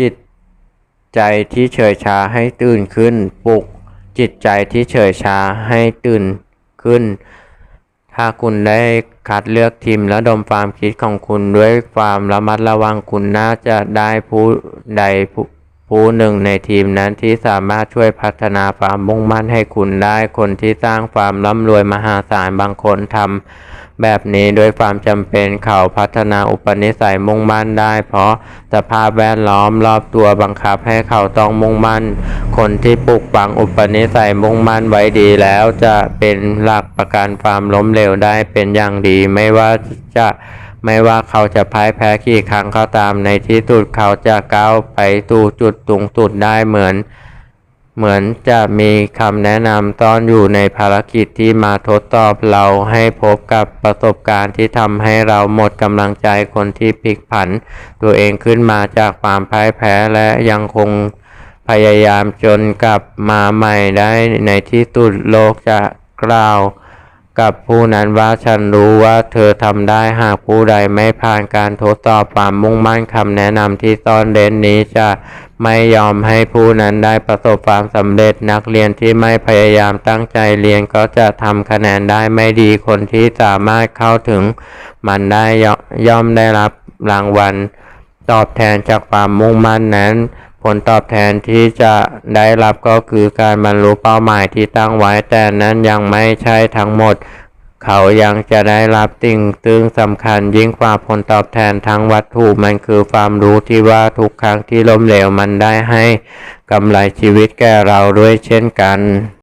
จิตใจที่เฉยชาให้ตื่นขึ้น ปลุก จิตใจที่เฉยชาให้ตื่นขึ้น ถ้าคุณได้คัดเลือกทีมและดมความคิดของคุณด้วยความระมัดระวังคุณน่าจะได้ผู้ใดผู้ ผู้หนึ่งในทีมนั้นที่สามารถช่วยพัฒนาความมุ่งมั่นให้คุณได้ คนที่สร้างความร่ำรวยมหาศาลบางคนทำแบบนี้ด้วยความจำเป็นเขาพัฒนาอุปนิสัยมุ่งมั่นได้ เพราะสภาพแวดล้อมรอบตัวบังคับให้เขาต้องมุ่งมั่น คนที่ปลูกฝังอุปนิสัยมุ่งมั่นไว้ดีแล้วจะเป็นหลักประกันความล้มเหลวได้เป็นอย่างดีไม่ว่าจะ ไม่ว่าเขาจะพ่ายแพ้กี่ครั้งก็ตามในที่สุดเขาจะก้าวไปสู่จุดสูงสุดได้เหมือน เหมือนจะมีคำแนะนำต้อนอยู่ในภารกิจที่มาทดสอบเราให้พบกับประสบการณ์ที่ทำให้เราหมดกำลังใจคนที่พลิกผัน ตัวเองขึ้นมาจากความพ่ายแพ้และยังคงพยายามจนกลับมาใหม่ได้ในที่สุดโลกจะกล่าว กับผู้นั้นว่าฉันรู้ว่าเธอทำได้หากผู้ใดไม่ผ่านการทดสอบความมุ่งมั่นคำแนะนำที่ซ่อนเร้นนี้จะไม่ยอมให้ผู้นั้นได้ประสบความสำเร็จนักเรียนที่ไม่พยายามตั้งใจเรียนก็จะทำคะแนนได้ไม่ดีคนที่สามารถเข้าถึง มันได้ย่อย่อมได้รับรางวัล ตอบแทนจากความมุ่งมั่นนั้น ผลตอบแทนที่จะได้รับก็คือการบรรลุเป้าหมายที่ตั้งไว้ แต่นั้นยังไม่ใช่ทั้งหมด เขายังจะได้รับสิ่งซึ่งสำคัญยิ่งกว่าผลตอบแทนทั้งวัตถุมันคือความรู้ที่ว่าทุกครั้งที่ล้มเหลวมันได้ให้กำไรชีวิตแก่เราด้วยเช่นกัน